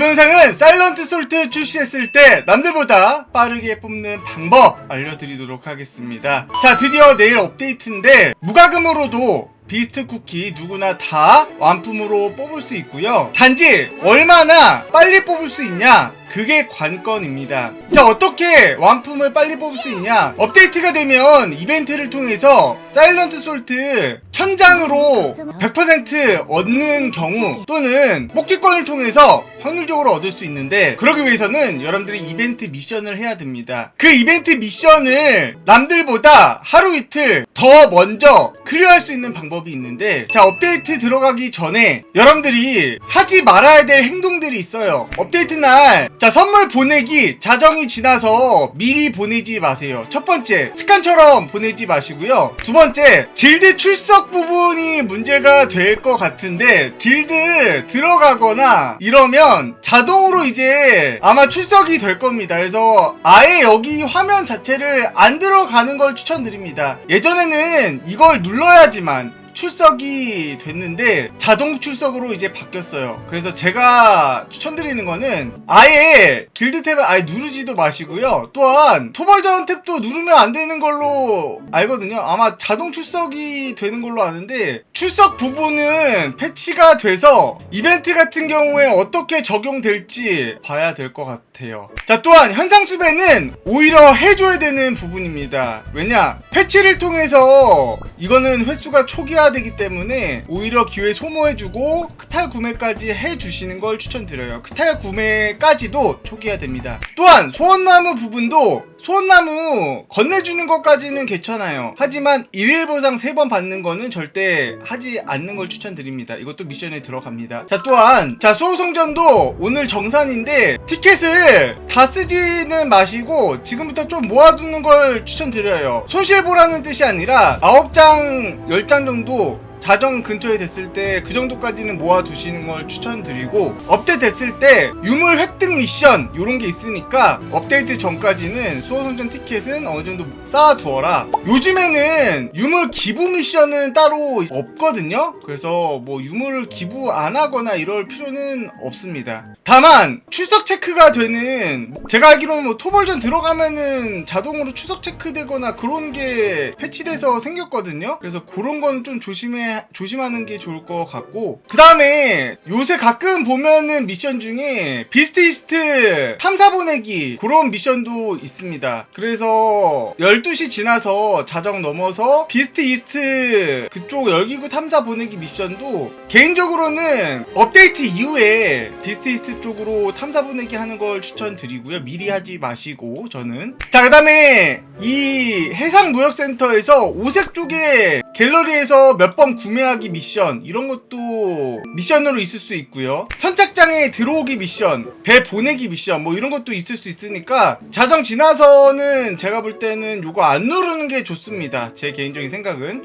영상은 사일런트 솔트 출시했을 때 남들보다 빠르게 뽑는 방법 알려드리도록 하겠습니다. 자, 드디어 내일 업데이트인데 무과금으로도 비스트 쿠키 누구나 다 완품으로 뽑을 수 있고요. 단지 얼마나 빨리 뽑을 수 있냐? 그게 관건입니다. 자, 어떻게 완품을 빨리 뽑을 수 있냐? 업데이트가 되면 이벤트를 통해서 사일런트 솔트 천장으로 100% 얻는 경우 또는 뽑기권을 통해서 확률적으로 얻을 수 있는데 그러기 위해서는 여러분들이 이벤트 미션을 해야 됩니다. 그 이벤트 미션을 남들보다 하루 이틀 더 먼저 클리어할 수 있는 방법이 있는데 자 업데이트 들어가기 전에 여러분들이 하지 말아야 될 행동들이 있어요. 업데이트 날자 선물 보내기 자정이 지나서 미리 보내지 마세요. 첫 번째 습관처럼 보내지 마시고요. 두 번째 길드 출석 부분이 문제가 될 것 같은데 길드 들어가거나 이러면 자동으로 이제 아마 출석이 될 겁니다. 그래서 아예 여기 화면 자체를 안 들어가는 걸 추천드립니다. 예전에는 이걸 눌러야지만 출석이 됐는데 자동 출석으로 이제 바뀌었어요. 그래서 제가 추천드리는 거는 아예 길드 탭을 아예 누르지도 마시고요. 또한 토벌전 탭도 누르면 안 되는 걸로 알거든요. 아마 자동 출석이 되는 걸로 아는데 출석 부분은 패치가 돼서 이벤트 같은 경우에 어떻게 적용될지 봐야 될 것 같아요. 자, 또한 현상 수배는 오히려 해줘야 되는 부분입니다. 왜냐? 패치를 통해서 이거는 횟수가 초기 화되기 때문에 오히려 기회 소모해주고 크탈 구매까지 해주시는 걸 추천드려요. 크탈 구매까지도 초기화 됩니다. 또한 소원나무 부분도 소원나무 건네주는 것까지는 괜찮아요. 하지만 일일 보상 3번 받는 거는 절대 하지 않는 걸 추천드립니다. 이것도 미션에 들어갑니다. 자, 또한 자, 수호성전도 오늘 정산인데 티켓을 다 쓰지는 마시고 지금부터 좀 모아두는 걸 추천드려요. 손실 보라는 뜻이 아니라 9장, 10장 정도 자정 근처에 됐을 때 그 정도까지는 모아두시는 걸 추천드리고 업데이트 됐을 때 유물 획득 미션 요런 게 있으니까 업데이트 전까지는 수호성전 티켓은 어느 정도 쌓아두어라. 요즘에는 유물 기부 미션은 따로 없거든요. 그래서 뭐 유물을 기부 안 하거나 이럴 필요는 없습니다. 다만 출석 체크가 되는 제가 알기로는 뭐 토벌전 들어가면은 자동으로 출석 체크되거나 그런 게 패치돼서 생겼거든요. 그래서 그런 거는 좀 조심해 조심하는 게 좋을 것 같고 그 다음에 요새 가끔 보면은 미션 중에 비스트 이스트 탐사 보내기 그런 미션도 있습니다. 그래서 12시 지나서 자정 넘어서 비스트 이스트 그쪽 열기구 탐사 보내기 미션도 개인적으로는 업데이트 이후에 비스트 이스트 쪽으로 탐사 보내기 하는 걸 추천드리고요. 미리 하지 마시고 저는. 자 그 다음에 이 해상무역센터에서 오색 쪽에 갤러리에서 몇번 구매하기 미션 이런 것도 미션으로 있을 수 있고요. 선착장에 들어오기 미션 배 보내기 미션 뭐 이런 것도 있을 수 있으니까 자정 지나서는 제가 볼 때는 요거 안 누르는 게 좋습니다. 제 개인적인 생각은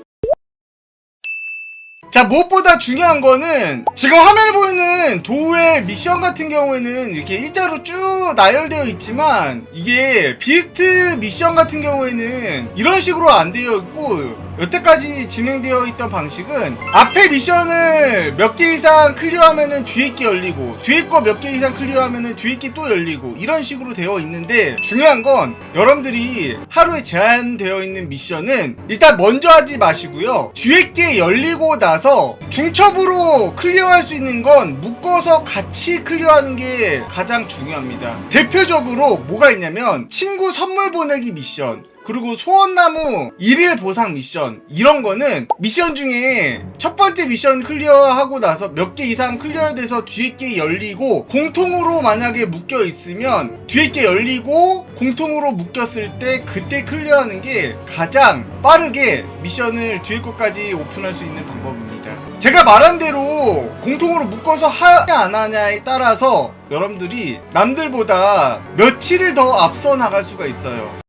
자 무엇보다 중요한 거는 지금 화면에 보이는 도우의 미션 같은 경우에는 이렇게 일자로 쭉 나열되어 있지만 이게 비스트 미션 같은 경우에는 이런 식으로 안 되어 있고 여태까지 진행되어 있던 방식은 앞에 미션을 몇 개 이상 클리어하면은 뒤에 게 열리고 뒤에 거 몇 개 이상 클리어하면은 뒤에 게 또 열리고 이런 식으로 되어 있는데 중요한 건 여러분들이 하루에 제한되어 있는 미션은 일단 먼저 하지 마시고요. 뒤에 게 열리고 나서 중첩으로 클리어할 수 있는 건 묶어서 같이 클리어하는 게 가장 중요합니다 대표적으로 뭐가 있냐면 친구 선물 보내기 미션 그리고 소원나무 일일 보상 미션 이런 거는 미션 중에 첫 번째 미션 클리어하고 나서 몇 개 이상 클리어돼서 뒤에 게 열리고 공통으로 만약에 묶여 있으면 뒤에 게 열리고 공통으로 묶였을 때 그때 클리어하는 게 가장 빠르게 미션을 뒤에 것까지 오픈할 수 있는 방법입니다. 제가 말한 대로 공통으로 묶어서 하냐 안 하냐에 따라서 여러분들이 남들보다 며칠을 더 앞서 나갈 수가 있어요.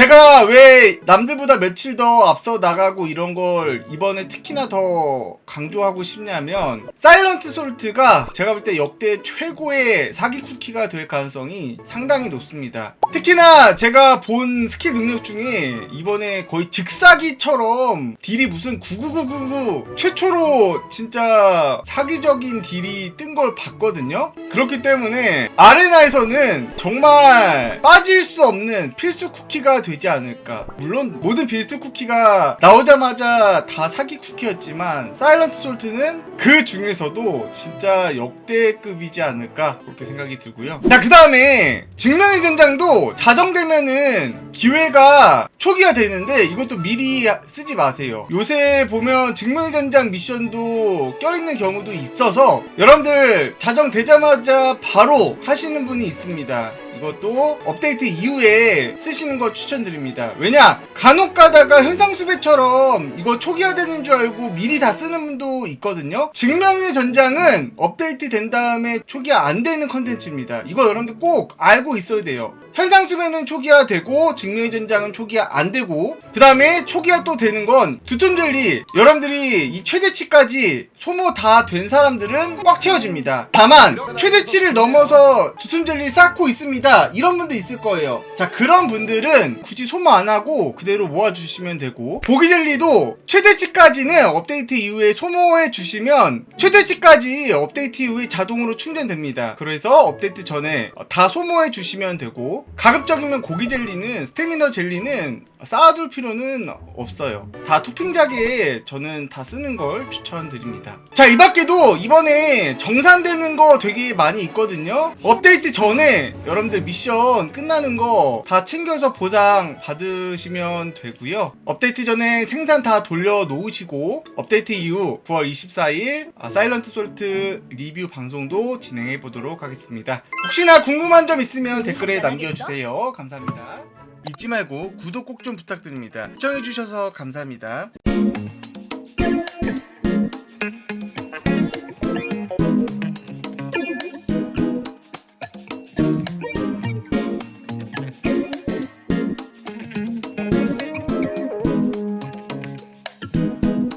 제가 왜 남들보다 며칠 더 앞서 나가고 이런 걸 이번에 특히나 더 강조하고 싶냐면 사일런트 솔트가 제가 볼 때 역대 최고의 사기 쿠키가 될 가능성이 상당히 높습니다. 특히나 제가 본 스킬 능력 중에 이번에 거의 즉사기처럼 딜이 무슨 9999 최초로 진짜 사기적인 딜이 뜬 걸 봤거든요. 그렇기 때문에 아레나에서는 정말 빠질 수 없는 필수 쿠키가 되지 않을까. 물론 모든 필수 쿠키가 나오자마자 다 사기 쿠키였지만 사일런트 솔트는 그 중에서도 진짜 역대급이지 않을까 그렇게 생각이 들고요. 자, 그 다음에 증명의 전장도 자정되면은 기회가 초기화 되는데 이것도 미리 쓰지 마세요. 요새 보면 증명의 전장 미션도 껴있는 경우도 있어서 여러분들 자정 되자마자 바로 하시는 분이 있습니다. 이것도 업데이트 이후에 쓰시는 거 추천드립니다. 왜냐? 간혹 가다가 현상수배처럼 이거 초기화되는 줄 알고 미리 다 쓰는 분도 있거든요. 증명의 전장은 업데이트 된 다음에 초기화 안 되는 컨텐츠입니다. 이거 여러분들 꼭 알고 있어야 돼요. 현상수배는 초기화 되고 증명의 전장은 초기화 안 되고 그 다음에 초기화 또 되는 건 두툼젤리 여러분들이 이 최대치까지 소모 다 된 사람들은 꽉 채워집니다. 다만 최대치를 넘어서 두툼젤리 쌓고 있습니다. 이런 분도 있을 거예요. 자 그런 분들은 굳이 소모 안 하고 그대로 모아주시면 되고 고기젤리도 최대치까지는 업데이트 이후에 소모해 주시면 최대치까지 업데이트 이후에 자동으로 충전됩니다. 그래서 업데이트 전에 다 소모해 주시면 되고 가급적이면 고기 젤리는 스태미너 젤리는 쌓아둘 필요는 없어요. 다 토핑작에 저는 다 쓰는 걸 추천드립니다. 자, 이 밖에도 이번에 정산되는 거 되게 많이 있거든요. 업데이트 전에 여러분들 미션 끝나는 거 다 챙겨서 보상 받으시면 되고요. 업데이트 전에 생산 다 돌려 놓으시고 업데이트 이후 9월 24일 아, 사일런트 솔트 리뷰 방송도 진행해 보도록 하겠습니다. 혹시나 궁금한 점 있으면 댓글에 남겨주세요. 감사합니다. 잊지 말고 구독 꼭 좀 부탁드립니다. 시청해주셔서 감사합니다.